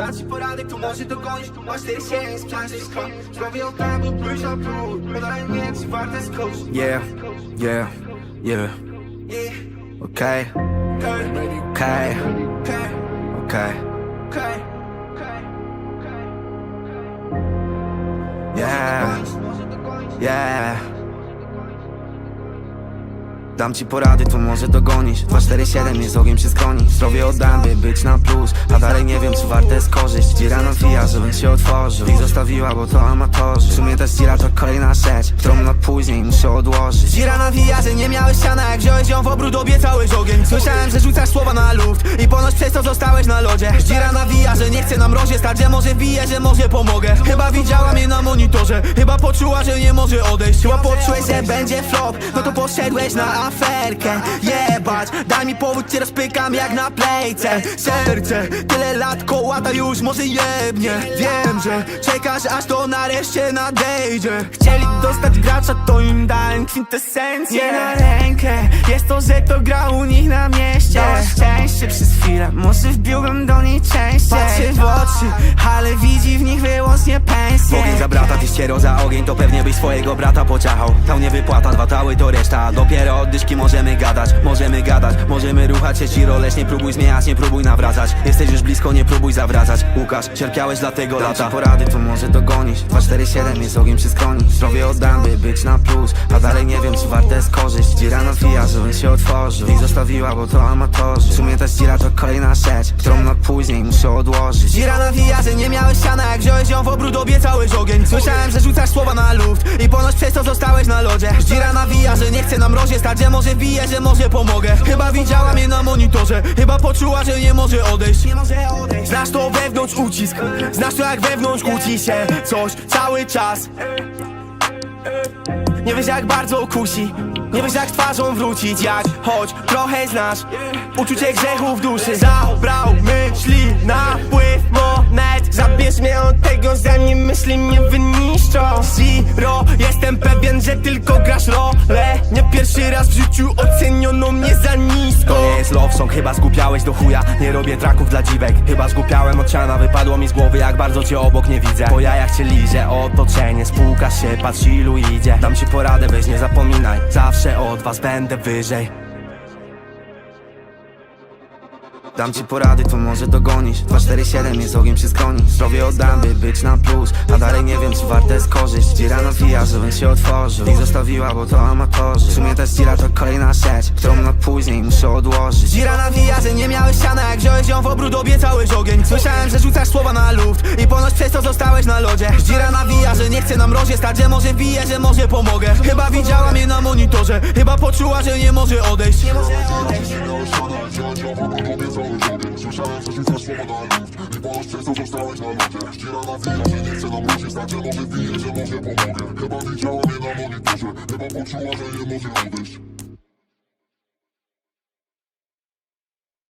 Da ci porady, tu może dogonisz Masz tej się sprzężyć skąd Prawie od tam był pójść na próg Podaj mnie, czy warte skończ Yeah, yeah, yeah. Okay, okay, okay. Yeah, yeah. Dam ci porady, to może dogonisz. 247 jest ogień przy skroni Zdrowie oddam, by być na plus. A dalej nie wiem, czy warte jest korzyść. Dzira nawija, żebym się otworzył. Ich zostawiła, bo to amatorzy. W sumie ta dzira to kolejna rzecz Którą na później muszę odłożyć. Dzira nawija, że nie miałeś siana Jak wziąłeś ją w obrót, obiecałeś ogień. Słyszałem, że rzucasz słowa na luft I ponoć przez to zostałeś na lodzie. Nawija, że nie chce na mrozie stać Że może bije, że może pomogę. Chyba widziała mnie na monitorze. Chyba poczuła, że nie może odejść. Chyba poczułeś, że będzie flop. No to poszedłeś na aferkę. Jebać, daj mi powód, cię rozpykam jak na plejce Serce, tyle lat kołata już może jebnie. Wiem, że czekasz aż to nareszcie nadejdzie. Chcieli dostać gracza, to im dałem kwintesencję. Nie na rękę, jest wbiłbym do niej częściej. Patrzy w oczy, ale widzi w nich wyłącznie pensję za brata, ty ściero za ogień To pewnie byś swojego brata pociachał. Tał nie wypłata, dwa tały to reszta. Dopiero od dyszki możemy gadać Możemy gadać, możemy ruchać się ci roleś Nie próbuj zmieniać, nie próbuj nawracać. Jesteś już blisko, nie próbuj zawracać. Łukasz, cierpiałeś dlatego Dam lata. porady, to może dogonisz. 247 jest ogień przy skroni Zdrowie oddam, by być na plus. A dalej nie wiem, czy warte jest korzyść. Dzira nawija, żebym się otworzył. Ich zostawiła, bo to amatorzy. W sumie ta dzira to kolejna rzecz Którą na później muszę odłożyć. Dzira nawija, że nie miałeś siana. Jak wziąłeś ją w obrót, obiecałeś ogień Słyszałem, że rzucasz słowa na luft I ponoć przez to zostałeś na lodzie. Dzira nawija, że nie chce na mrozie stać Że może bije, że może pomogę. Chyba widziała mnie na monitorze Chyba poczuła, że nie może odejść. Znasz to wewnątrz ucisk Znasz to jak wewnątrz kłóci się Coś cały czas. Nie wiesz jak bardzo kusi Nie wiesz jak twarzą wrócić Jak choć trochę znasz Uczucie grzechu w duszy. Zabrał myśli na wpływ że tylko grasz rolę. Nie pierwszy raz w życiu oceniono mnie za nisko. To nie jest love song, chyba zgupiałeś do chuja. Nie robię traków dla dziwek Chyba zgupiałem od siana, wypadło mi z głowy Jak bardzo cię obok nie widzę. Po jajach cię liżę, otoczenie Spłukasz się, patrz ilu idzie. Dam ci poradę, weź nie zapominaj. Zawsze od was będę wyżej Dam ci porady, to może dogonisz. 247 jest ogień przy skroni Zdrowie oddam, by być na plus. A dalej nie wiem, czy warte jest korzyść. Dzira nawija, żebym się otworzył. Ich zostawiła, bo to amatorzy. W sumie ta dzira to kolejna rzecz Którą na później muszę odłożyć. Dzira nawija, że nie miałeś siana. Jak wziąłeś ją w obrót, obiecałeś ogień. Słyszałem, że rzucasz słowa na luft. I ponoć przez to zostałeś na lodzie. Dzira nawija, że nie chce na mrozie stać Że może bije, że może pomogę. Chyba widziała mnie na monitorze Chyba poczuła, że nie może odejść Nie może odejść Słyszałem, że rzucasz słowa na luz I ponoć przez to zostałeś na lodzie Ściera nawija, że nie chce nam wrócić Znaczy może bije, że może pomogę Chyba widziała mnie na monitorze Chyba poczuła, że nie może odejść